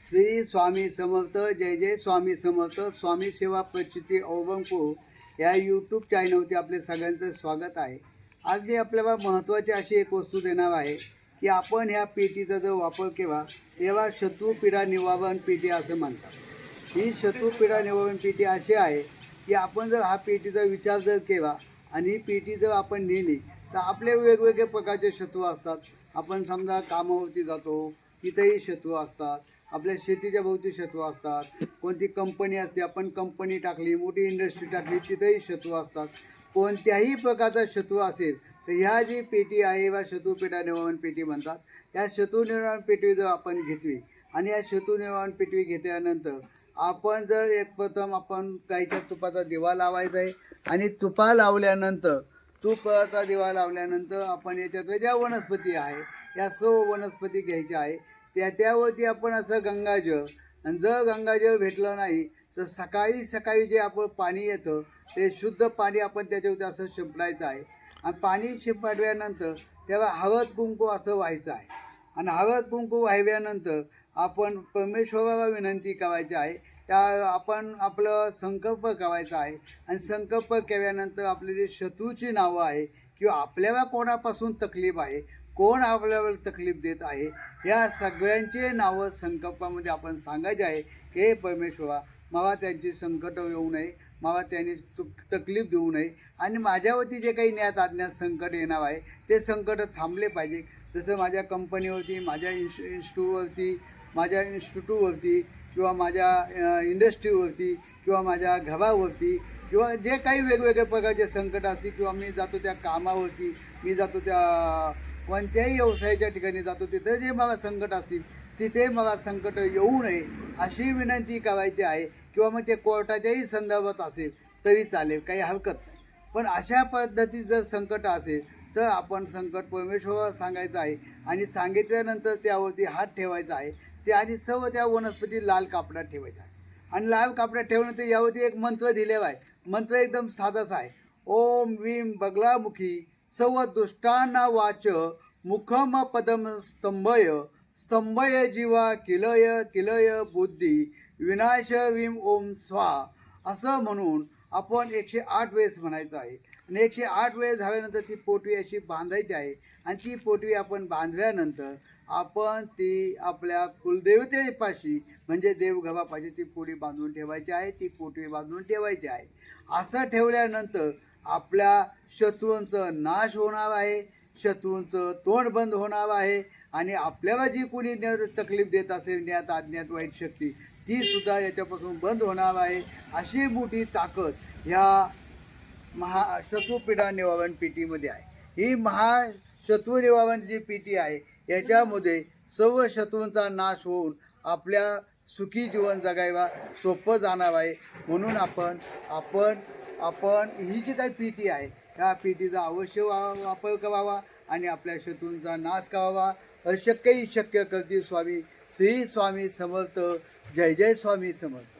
श्री स्वामी समर्थ जय जय स्वामी समर्थ स्वामी सेवा प्रचिती अवंकू या यूट्यूब चॅनलवरती आपले सगळ्यांचं स्वागत आहे. आज मी आपल्याला महत्त्वाची अशी एक वस्तू देणार आहे की आपण ह्या पेटीचा जर वापर केला तेव्हा शत्रुपीडा निवारण पेटी असं म्हणतात. ही शत्रुपीडा निवारण पेटी अशी आहे की आपण जर हा पेटीचा विचार जर केला आणि ही पेटी जर आपण नेली तर आपले वेगवेगळे प्रकारचे शत्रू असतात. आपण समजा कामावरती जातो तिथेही शत्रू असतात. आपल्या शेतीच्या भोवती शत्रू असतात. कोणती कंपनी असते आपण कंपनी टाकली मोठी इंडस्ट्री टाकली तिथेही शत्रू असतात. कोणत्याही प्रकारचा शत्रू असेल तर ह्या जी पेटी आहे वा शत्रुपेटा निवारण पेटी म्हणतात. त्या शत्रू निर्माण पेटी जर आपण घेतली आणि या शत्रू निर्माण पेटी घेतल्यानंतर आपण जर एक प्रथम आपण गाईच्या तुपाचा दिवा लावायचा आहे आणि तुपा लावल्यानंतर तुपाचा दिवा लावल्यानंतर आपण याच्यात ज्या वनस्पती आहे या सर्व वनस्पती घ्यायच्या आहे. त्या त्यावरती आपण असं गंगाजळ आणि जर गंगाजळ भेटलं नाही तर सकाळी सकाळी जे आपण पाणी येतं ते शुद्ध पाणी आपण त्याच्यावरती असं शिंपडायचं आहे. आणि पाणी शिंपडल्यानंतर तेव्हा हळद कुंकू असं व्हायचं आहे. आणि हळद कुंकू वाहिल्यानंतर आपण परमेश्वराला विनंती करायची आहे. त्या आपण आपलं संकल्प करायचा आहे. आणि संकल्प केल्यानंतर आपले जे शत्रूची नावं आहे किंवा आपल्याला कोणापासून तकलीफ आहे कोण आपल्यावर तकलीफ देत आहे या सगळ्यांचे नावं संकल्पामध्ये आपण सांगायचे आहे की हे परमेश्वरा मला त्यांची संकट येऊ नये मला त्यांनी तकलीफ देऊ नये आणि माझ्यावरती जे काही न्यात अज्ञात संकट येणार आहे ते संकट थांबले पाहिजे. जसं माझ्या कंपनीवरती माझ्या इन्स्टि इन्स्टिट्यूटवरती माझ्या इन्स्टिट्यूटवरती किंवा माझ्या इंडस्ट्रीवरती किंवा माझ्या घरावरती किंवा जे काही वेगवेगळ्या प्रकारचे संकट असतील किंवा मी जातो त्या कामावरती मी जातो त्या कोणत्याही व्यवसायाच्या ठिकाणी जातो तिथं जे मला संकट असतील तिथे मला संकट येऊ नये अशी विनंती करायची आहे. किंवा मग ते कोर्टाच्याही संदर्भात असेल तरी चालेल काही हरकत नाही. पण अशा पद्धतीत जर संकट असेल तर आपण संकट परमेश्वराला सांगायचं आहे आणि सांगितल्यानंतर त्यावरती हात ठेवायचा आहे. ते आणि सर्व त्या वनस्पती लाल कापडात ठेवायच्या आहे आणि लाल कापडात ठेवणं ते यावरती एक मंत्र दिलेला आहे. मंत्र एकदम साधाच आहे. ओम वीम बगलामुखी सव दुष्टांना वाच मुखम पदम स्तंभय स्तंभय जीवा किलय किलय बुद्धी विनाश विम ओम स्वा असं म्हणून आपण एकशे आठ वेळेस म्हणायचं आहे. आणि एकशे आठ वेळेस झाल्यानंतर ती पोटवी अशी बांधायची आहे. आणि ती पोटवी आपण बांधल्यानंतर आपण ती आपल्या कुलदेवतेपाशी म्हणजे देवघबापाशी ती पोळी बांधून ठेवायची आहे ती पोटवी बांधून ठेवायची आहे. असं ठेवल्यानंतर आपल्या शत्रूंचं नाश होणार आहे शत्रूंचं तोंड बंद होणार आहे आणि आपल्याला जी कोणी तकलीफ देत असेल ज्ञात अज्ञात वाईट शक्ती ती सुद्धा याच्यापासून बंद होणार आहे. अशी मोठी ताकद ह्या महा शत्रुपीडा निवारण पेटीमध्ये आहे. ही महा शत्रू निवारण जी पेटी आहे याच्यामध्ये सर्व शत्रूंचा नाश होऊन आपल्या सुखी जीवन जगायला सोपं जाणार आहे. म्हणून आपण आपण आपण ही जी काही टी आहे त्या पेटीचा अवश्य वा वापर करावा आणि आपल्या शत्रूंचा नाश करावा. अशक्यही शक्य करतील स्वामी. श्री स्वामी समर्थ. जय जय स्वामी समर्थ.